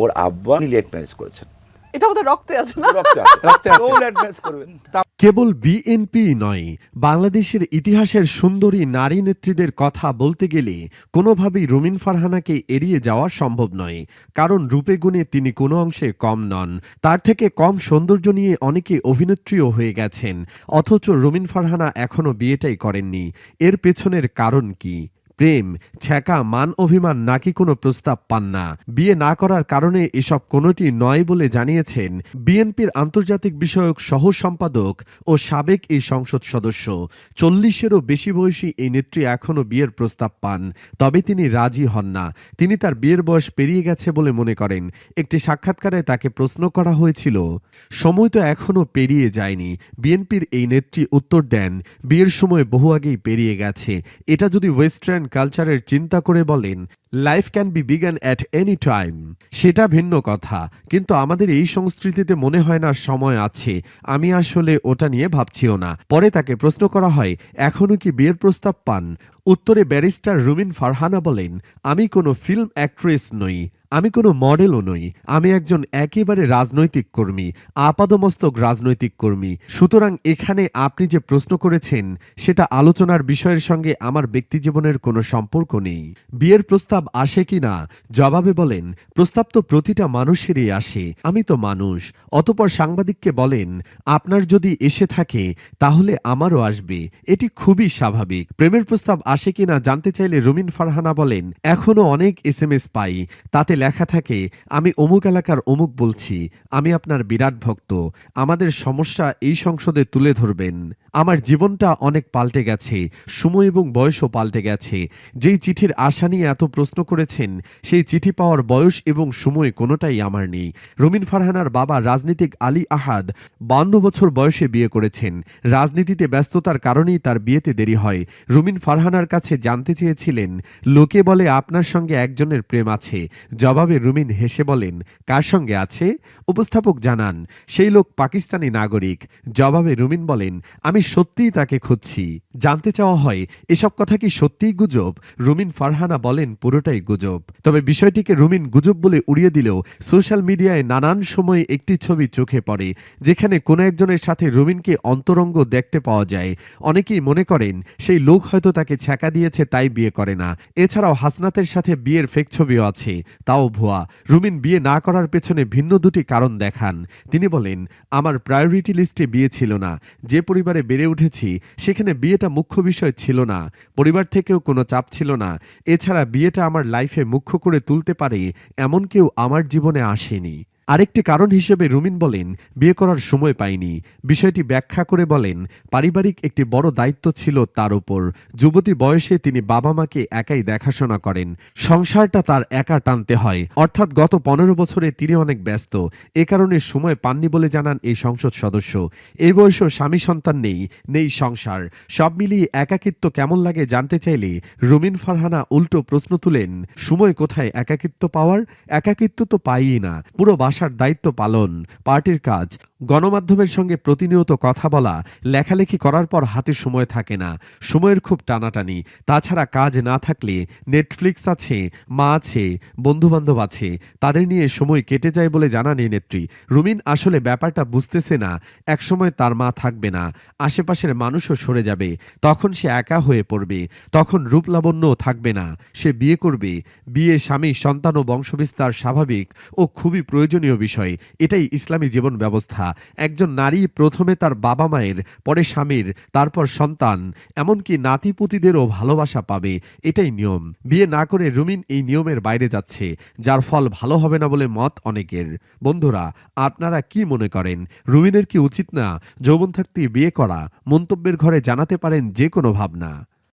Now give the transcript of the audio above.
ওর আব্বা late marriage করেছেন। এটা আমাদের রক্তে আছে না? রক্তে রক্তে আছে। লেট ম্যারেজ করবেন কেবল বিএনপি নয় বাংলাদেশের ইতিহাসের সুন্দরী নারী নেত্রীদের কথা বলতে গেলে কোনোভাবেই রুমিন ফারহানাকে এড়িয়ে যাওয়া সম্ভব নয়। কারণ রূপে গুণে তিনি কোনো অংশে কম নন। তার থেকে কম সৌন্দর্য নিয়ে অনেকে অভিনেত্রীও হয়ে গেছেন। অথচ রুমিন ফারহানা এখনও বিয়েটাই করেননি। এর পেছনের কারণ কি? প্রেম, ছ্যাঁকা, মান অভিমান নাকি কোনো প্রস্তাব পান না। বিয়ে না করার কারণে এসব কোনোটি নয় বলে জানিয়েছেন বিএনপির আন্তর্জাতিক বিষয়ক সহ সম্পাদক ও সাবেক এই সংসদ সদস্য। চল্লিশেরও বেশি বয়সী এই নেত্রী এখনও বিয়ের প্রস্তাব পান, তবে তিনি রাজি হন না। তিনি তার বিয়ের বয়স পেরিয়ে গেছে বলে মনে করেন। একটি সাক্ষাৎকারে তাকে প্রশ্ন করা হয়েছিল, সময় তো এখনও পেরিয়ে যায়নি। বিএনপির এই নেত্রী উত্তর দেন, বিয়ের সময় বহু আগেই পেরিয়ে গেছে। এটা যদি ওয়েস্টার্ন কালচারের চিন্তা করে বলেন life can be begun at any time সেটা ভিন্ন কথা, কিন্তু আমাদের এই সংস্কৃতিতে মনে হয় না সময় আছে। আমি আসলে ওটা নিয়ে ভাবছিও না। পরে তাকে প্রশ্ন করা হয় এখনও কি বিয়ের প্রস্তাব পান? উত্তরে ব্যারিস্টার রুমিন ফারহানা বলেন, আমি কোনো ফিল্ম অ্যাক্ট্রেস নই। আমি কোনো মডেলও নই। আমি একজন একেবারে রাজনৈতিক কর্মী, আপাদমস্তক রাজনৈতিক কর্মী। সুতরাং এখানে আপনি যে প্রশ্ন করেছেন, সেটা আলোচনার বিষয়ের সঙ্গে আমার ব্যক্তিজীবনের কোনো সম্পর্ক নেই। বিয়ের প্রস্তাব আসে কি না? জবাবে বলেন, প্রস্তাব তো প্রতিটা মানুষেরই আসে। আমি তো মানুষ। অতপর সাংবাদিককে বলেন, আপনার যদি এসে থাকে, তাহলে আমারও আসবে। এটি খুবই স্বাভাবিক। প্রেমের প্রস্তাব আসে কিনা জানতে চাইলে রুমিন ফারহানা বলেন এখনও অনেক এস এম এস পাই। তাতে লেখা থাকে, আমি অমুক এলাকার অমুক বলছি, আমি আপনার বিরাট ভক্ত, আমাদের সমস্যা এই সংসদে তুলে ধরবেন। আমার জীবনটা অনেক পাল্টে গেছে, সময় এবং বয়সও পাল্টে গেছে। যেই চিঠির আশা নিয়ে এত প্রশ্ন করেছেন, সেই চিঠি পাওয়ার বয়স এবং সময় কোনোটাই আমার নেই। রুমিন ফারহানার বাবা রাজনীতিক আলী আহাদ বান্ন বছর বয়সে বিয়ে করেছেন। রাজনীতিতে ব্যস্ততার কারণেই তার বিয়েতে দেরি হয়। রুমিন ফারহানার কাছে জানতে চেয়েছিলেন, লোকে বলে আপনার সঙ্গে একজনের প্রেম আছে। জবাবে রুমিন হেসে বলেন, কার সঙ্গে আছে? উপস্থাপক জানান, সেই লোক পাকিস্তানি নাগরিক। জবাবে রুমিন বলেন, আমি সত্যিই তাকে খুঁজছি। জানতে চাওয়া হয়, এসব কথা কি সত্যিই গুজব? রুমিন ফারহানা বলেন পুরোটাই গুজব। তবে বিষয়টিকে রুমিন গুজব বলে উড়িয়ে দিলেও সোশ্যাল মিডিয়ায় নানান সময়ে একটি ছবি চোখে পড়ে, যেখানে কোনো একজনের সাথে রুমিনকে অন্তরঙ্গ দেখতে পাওয়া যায়। অনেকেই মনে করেন, সেই লোক হয়তো তাকে ছ্যাঁকা দিয়েছে, তাই বিয়ে করে না। এছাড়াও হাসনাতের সাথে বিয়ের ফেক ছবিও আছে। তাও ভুয়া। রুমিন বিয়ে না করার পেছনে ভিন্ন দুটি কারণ দেখান। তিনি বলেন, আমার প্রায়োরিটি লিস্টে বিয়ে ছিল না। যে পরিবারে বেড়ে উঠেছি, সেখানে বিয়েটা মুখ্য বিষয় ছিল না, পরিবার থেকেও কোনো চাপ ছিল না। এছাড়া বিয়েটা আমার লাইফে মুখ্য করে তুলতে পারে এমন কেউ আমার জীবনে আসেনি। আরেকটি কারণ হিসেবে রুমিন বলেন, বিয়ে করার সময় পাইনি বিষয়টি ব্যাখ্যা করে বলেন, পারিবারিক একটি বড় দায়িত্ব ছিল তার উপর। যুবতী বয়সে তিনি বাবা মাকে একাই দেখাশোনা করেন। সংসারটা তার একা টানতে হয়। অর্থাৎ গত পনেরো বছরে তিনি অনেক ব্যস্ত। এ কারণে সময় পাননি বলে জানান এই সংসদ সদস্য। এই বয়সেও স্বামী সন্তান নেই নেই সংসার। সব মিলিয়ে একাকিত্ব কেমন লাগে জানতে চাইলে রুমিন ফারহানা উল্টো প্রশ্ন তুলেন, সময় কোথায় একাকিত্ব পাওয়ার? একাকিত্ব তো পাইই না। পুরো বাসার দায়িত্ব পালন পার্টির কাজ গণমাধ্যমের সঙ্গে প্রতিনিয়ত কথা বলা, লেখালেখি করার পর হাতে সময় থাকে না। সময়ের খুব টানাটানি। তাছাড়া কাজ না থাকলে নেটফ্লিক্স আছে, মা আছে, বন্ধুবান্ধব আছে, তাদের নিয়ে সময় কেটে যায় বলে জানান এই নেত্রী। রুমিন আসলে ব্যাপারটা বুঝতেছে না, একসময় তার মা থাকবে না, আশেপাশের মানুষও সরে যাবে, তখন সে একা হয়ে পড়বে, তখন রূপলাবণ্যও থাকবে না, সে বিয়ে করবে, বিয়ে স্বামী, সন্তান ও বংশবিস্তার স্বাভাবিক ও খুবই প্রয়োজনীয় বিষয়, এটাই ইসলামী জীবন ব্যবস্থা। একজন নারী প্রথমে তার বাবা মায়ের, পরে স্বামীর, তারপর সন্তান, এমনকি নাতিপুতিদেরও ভালোবাসা পাবে, এটাই নিয়ম। বিয়ে না করে রুমিন এই নিয়মের বাইরে যাচ্ছে, যার ফল ভালো হবে না বলে মত অনেকের। বন্ধুরা, আপনারা কি মনে করেন? রুমিনের কি উচিত না যৌবন থাকতে বিয়ে করা? মন্তব্যের ঘরে জানাতে পারেন যে কোনো ভাবনা।